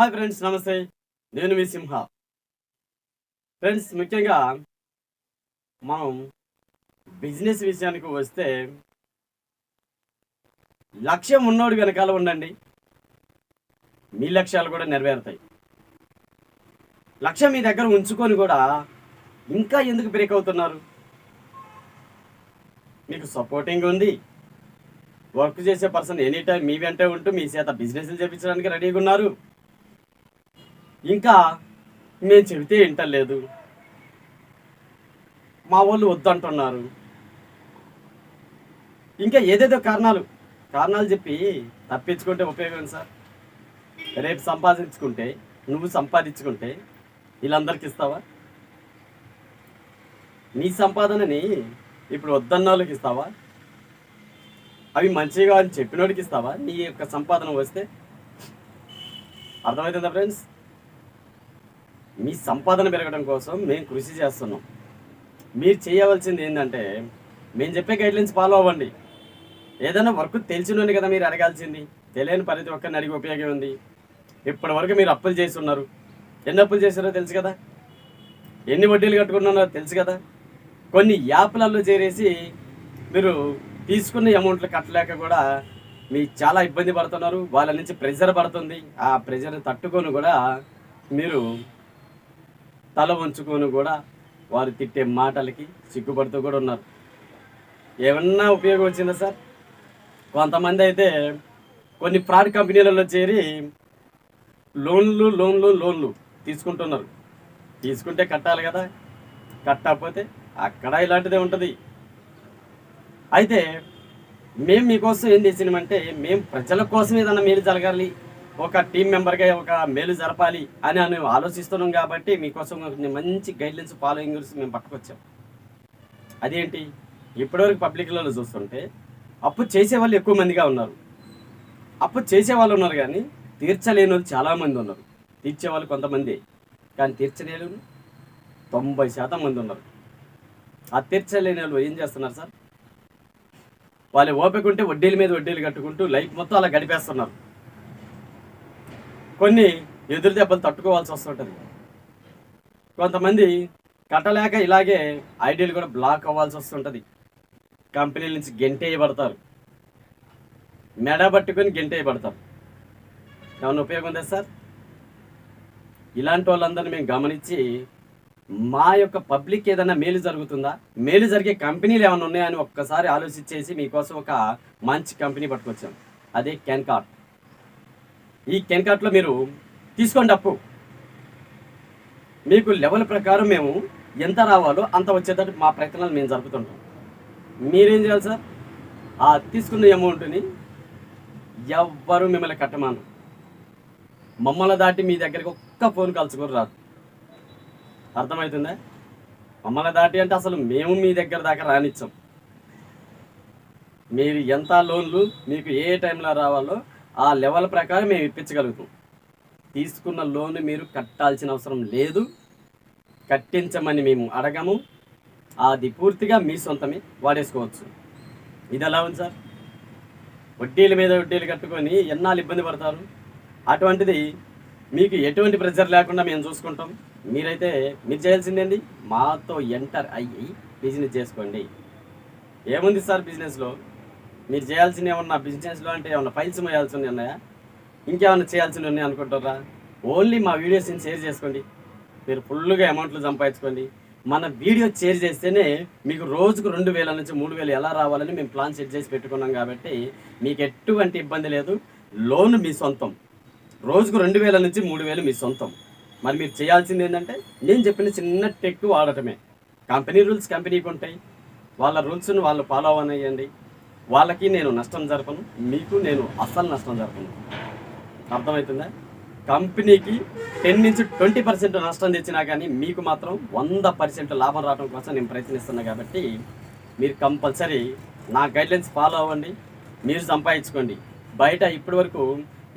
Hi friends నమస్తే. నేను మీ సింహ. Friends ముఖ్యంగా మనం బిజినెస్ విషయానికి వస్తే లక్ష్యం ఉన్నోడు వెనకాల ఉండండి. మీ లక్ష్యాలు కూడా నెరవేరుతాయి. లక్ష్యం మీ దగ్గర ఉంచుకొని కూడా ఇంకా ఎందుకు బ్రేక్ అవుతున్నారు? మీకు సపోర్టింగ్ ఉంది. వర్క్ చేసే పర్సన్ ఎనీ టైం మీ వెంటే ఉంటూ మీ చేత బిజినెస్లు చేపించడానికి రెడీగా ఉన్నారు. ఇంకా మేము చెబితే వింటలేదు. మా వాళ్ళు వద్దంటున్నారు. ఇంకా ఏదేదో కారణాలు కారణాలు చెప్పి తప్పించుకుంటే ఉపయోగం సార్. రేపు సంపాదించుకుంటే నువ్వు సంపాదించుకుంటే వీళ్ళందరికి ఇస్తావా? నీ సంపాదనని ఇప్పుడు వద్దన్న వాళ్ళకి ఇస్తావా? అవి మంచిగా అని చెప్పినోడికి ఇస్తావా? నీ యొక్క సంపాదన వస్తే? అర్థమవుతుందా ఫ్రెండ్స్? మీ సంపాదన పెరగడం కోసం మేము కృషి చేస్తున్నాం. మీరు చేయవలసింది ఏంటంటే మేము చెప్పే గైడ్లైన్స్ ఫాలో అవ్వండి. ఏదైనా వర్క్ తెలిసినోని కదా మీరు అడగాల్సింది. తెలియని ప్రతి ఒక్కరిని అడిగి ఉపయోగం ఉంది. ఇప్పటి వరకు మీరు అప్పులు చేసి ఉన్నారు. ఎన్ని అప్పులు చేశారో తెలుసు కదా? ఎన్ని వడ్డీలు కట్టుకున్నారో తెలుసు కదా? కొన్ని యాప్లలో చేరేసి మీరు తీసుకున్న అమౌంట్లు కట్టలేక కూడా మీ చాలా ఇబ్బంది పడుతున్నారు. వాళ్ళ నుంచి ప్రెషర్ పడుతుంది. ఆ ప్రెషర్ తట్టుకొని కూడా మీరు తల వంచుకొని కూడా వారు తిట్టే మాటలకి సిగ్గుపడుతూ కూడా ఉన్నారు. ఏమన్నా ఉపయోగం వచ్చిందా సార్? కొంతమంది అయితే కొన్ని ఫ్రాడ్ కంపెనీలలో చేరి లోన్లు లోన్లు లోన్లు తీసుకుంటున్నారు. తీసుకుంటే కట్టాలి కదా. కట్టకపోతే అక్కడ ఇలాంటిదే ఉంటుంది. అయితే మేము మీకోసం ఏం చేసినామంటే మేము ప్రజల కోసం ఏదైనా మేలు జరగాలి. ఒక టీం మెంబర్గా ఒక మేలు జరపాలి అని అని ఆలోచిస్తున్నాం కాబట్టి మీకోసం మంచి గైడ్లైన్స్ ఫాలోయింగ్ గురించి మేము పట్టుకొచ్చాం. అదేంటి? ఇప్పటివరకు పబ్లిక్లలో చూస్తుంటే అప్పు చేసే వాళ్ళు ఎక్కువ మందిగా ఉన్నారు. అప్పు చేసే వాళ్ళు ఉన్నారు కానీ తీర్చలేని వాళ్ళు చాలామంది ఉన్నారు. తీర్చే వాళ్ళు కొంతమంది కానీ తీర్చలేని తొంభై శాతం మంది ఉన్నారు. ఆ తీర్చలేని వాళ్ళు ఏం చేస్తున్నారు సార్? వాళ్ళు ఓపిక ఉంటే వడ్డీల మీద వడ్డీలు కట్టుకుంటూ లైఫ్ మొత్తం అలా గడిపేస్తున్నారు. కొన్ని ఎదురు దెబ్బలు తట్టుకోవాల్సి వస్తుంటుంది. కొంతమంది కట్టలేక ఇలాగే ఐడియాలు కూడా బ్లాక్ అవ్వాల్సి వస్తుంటుంది. కంపెనీల నుంచి గెంటేయబడతారు. మెడ పట్టుకొని గెంటేయబడతారు. ఏమన్నా ఉపయోగం ఉందా సార్? ఇలాంటి వాళ్ళందరినీ మేము గమనించి మా యొక్క పబ్లిక్ ఏదైనా మేలు జరుగుతుందా? మేలు జరిగే కంపెనీలు ఏమైనా ఉన్నాయని ఒక్కసారి ఆలోచించేసి మీకోసం ఒక మంచి కంపెనీ పట్టుకొచ్చాం. అదే కెన్కార్ట్ ఈ కెన్కాట్లో మీరు తీసుకోండి అప్పు. మీకు లెవెల్ ప్రకారం మేము ఎంత రావాలో అంత వచ్చేటట్టు మా ప్రయత్నాలు మేము జరుపుతుంటాం. మీరేం చేయాలి సార్? ఆ తీసుకున్న అమౌంట్ని ఎవ్వరు మిమ్మల్ని కట్టమాను మమ్మల్ని దాటి మీ దగ్గరికి ఒక్క ఫోన్ కాల్స్ కూడా రాదు. అర్థమవుతుందా? మమ్మల్ని దాటి అంటే అసలు మేము మీ దగ్గర దాకా రానిచ్చాం. మీరు ఎంత లోన్లు మీకు ఏ టైంలో రావాలో ఆ లెవెల్ ప్రకారం మేము ఇప్పించగలుగుతాం. తీసుకున్న లోన్ మీరు కట్టాల్సిన అవసరం లేదు. కట్టించమని మేము అడగము. అది పూర్తిగా మీ సొంతమే వాడేసుకోవచ్చు. ఇది ఎలా ఉంది సార్? వడ్డీల మీద వడ్డీలు కట్టుకొని ఎన్నాళ్ళు ఇబ్బంది పడతారు? అటువంటిది మీకు ఎటువంటి ప్రెషర్ లేకుండా మేము చూసుకుంటాం. మీరైతే మీరు చేయాల్సిందేంటి? మాతో ఎంటర్ అయ్యి బిజినెస్ చేసుకోండి. ఏముంది సార్ బిజినెస్లో? మీరు చేయాల్సిన ఏమన్నా బిజినెస్లో అంటే ఏమన్నా ఫైల్స్ మోయాల్సి ఉన్నాయా? ఇంకేమన్నా చేయాల్సి ఉన్నాయి అనుకుంటారా ఓన్లీ మా వీడియోస్ని షేర్ చేసుకోండి. మీరు ఫుల్గా అమౌంట్లు సంపాదించుకోండి. మన వీడియో షేర్ చేస్తేనే మీకు రోజుకు రెండు వేల నుంచి మూడు వేలు ఎలా రావాలని మేము ప్లాన్ సెట్ చేసి పెట్టుకున్నాం కాబట్టి మీకు ఎటువంటి ఇబ్బంది లేదు. లోన్ మీ సొంతం. రోజుకు రెండు వేల నుంచి మూడు వేలు మీ సొంతం. మరి మీరు చేయాల్సింది ఏంటంటే నేను చెప్పిన చిన్న టెక్ వాడటమే. కంపెనీ రూల్స్ కంపెనీకి ఉంటాయి. వాళ్ళ రూల్స్ను వాళ్ళు ఫాలో అవ్వనియండి వాళ్ళకి నేను నష్టం జరపను మీకు నేను అస్సలు నష్టం జరపను. అర్థమవుతుందా? కంపెనీకి టెన్ నుంచి ట్వంటీ పర్సెంట్ నష్టం తెచ్చినా కానీ మీకు మాత్రం వంద పర్సెంట్ లాభం రావడం కోసం నేను ప్రయత్నిస్తున్నా కాబట్టి మీరు కంపల్సరీ నా గైడ్లైన్స్ ఫాలో అవ్వండి మీరు సంపాదించుకోండి. బయట ఇప్పటి వరకు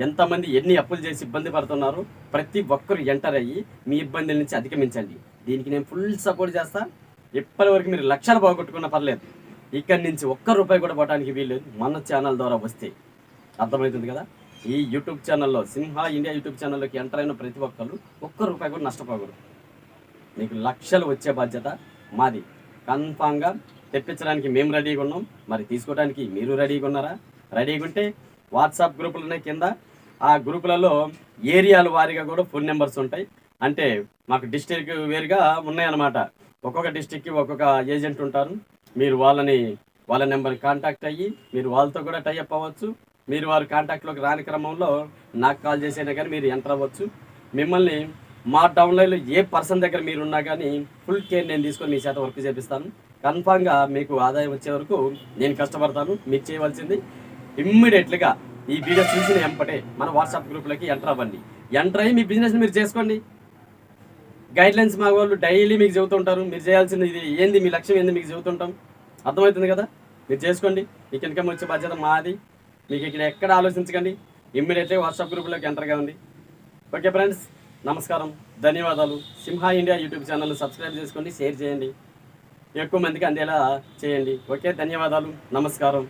ఎంతమంది ఎన్ని అప్పులు చేసి ఇబ్బంది పడుతున్నారో ప్రతి ఒక్కరు ఎంటర్ అయ్యి మీ ఇబ్బందుల నుంచి అధిగమించండి. దీనికి నేను ఫుల్ సపోర్ట్ చేస్తా. ఇప్పటి వరకు మీరు లక్షలు పోగొట్టుకున్న పర్లేదు. ఇక్కడి నుంచి ఒక్క రూపాయి కూడా పోవడానికి వీలు మన ఛానల్ ద్వారా వస్తే. అర్థమవుతుంది కదా? ఈ యూట్యూబ్ ఛానల్లో సింహ ఇండియా యూట్యూబ్ ఛానల్లోకి ఎంటర్ అయిన ప్రతి ఒక్కరు ఒక్క రూపాయి కూడా నష్టపోకూడదు. మీకు లక్షలు వచ్చే బాధ్యత మాది. కన్ఫామ్గా తెప్పించడానికి మేము రెడీగా ఉన్నాం. మరి తీసుకోవడానికి మీరు రెడీగా ఉన్నారా? రెడీగా ఉంటే వాట్సాప్ గ్రూపులు ఉన్నాయి కింద. ఆ గ్రూపులలో ఏరియాల వారీగా కూడా ఫోన్ నెంబర్స్ ఉంటాయి. అంటే మాకు డిస్టిక్ వేరుగా ఉన్నాయన్నమాట. ఒక్కొక్క డిస్టిక్కి ఒక్కొక్క ఏజెంట్ ఉంటారు. మీరు వాళ్ళని వాళ్ళ నెంబర్ కాంటాక్ట్ అయ్యి మీరు వాళ్ళతో కూడా టైఅప్ అవ్వచ్చు. మీరు వారి కాంటాక్ట్లోకి రాని క్రమంలో నాకు కాల్ చేసైనా కానీ మీరు ఎంటర్ అవ్వచ్చు. మిమ్మల్ని మా డౌన్లైన్లో ఏ పర్సన్ దగ్గర మీరు ఉన్నా కానీ ఫుల్ కేర్ నేను తీసుకొని మీ చేత వర్క్ చేపిస్తాను. కన్ఫామ్గా మీకు ఆదాయం వచ్చే వరకు నేను కష్టపడతాను. మీకు చేయవలసింది ఇమ్మీడియట్లుగా ఈ వీడియో చూసిన ఎంపటే మన వాట్సాప్ గ్రూప్లకి ఎంటర్ అవ్వండి. ఎంటర్ అయ్యి మీ బిజినెస్ మీరు చేసుకోండి. గైడ్ లైన్స్ మా వాళ్ళు డైలీ మీకు చెబుతుంటారు. మీరు చేయాల్సింది ఇది. ఏంది? మీ లక్ష్యం ఏంది? మీకు చెబుతుంటాం. అర్థమవుతుంది కదా? మీరు చేసుకోండి. మీకు ఇన్కమ్ వచ్చే బాధ్యత మాది. మీకు ఇక్కడ ఎక్కడ ఆలోచించకండి. ఇమ్మీడియట్లీ వాట్సాప్ గ్రూప్లోకి ఎంటర్ కావండి. ఓకే ఫ్రెండ్స్ నమస్కారం. ధన్యవాదాలు. Simha India YouTube channel subscribe చేసుకోండి షేర్ చేయండి. ఎక్కువ మందికి అందేలా చేయండి. ఓకే ధన్యవాదాలు. నమస్కారం.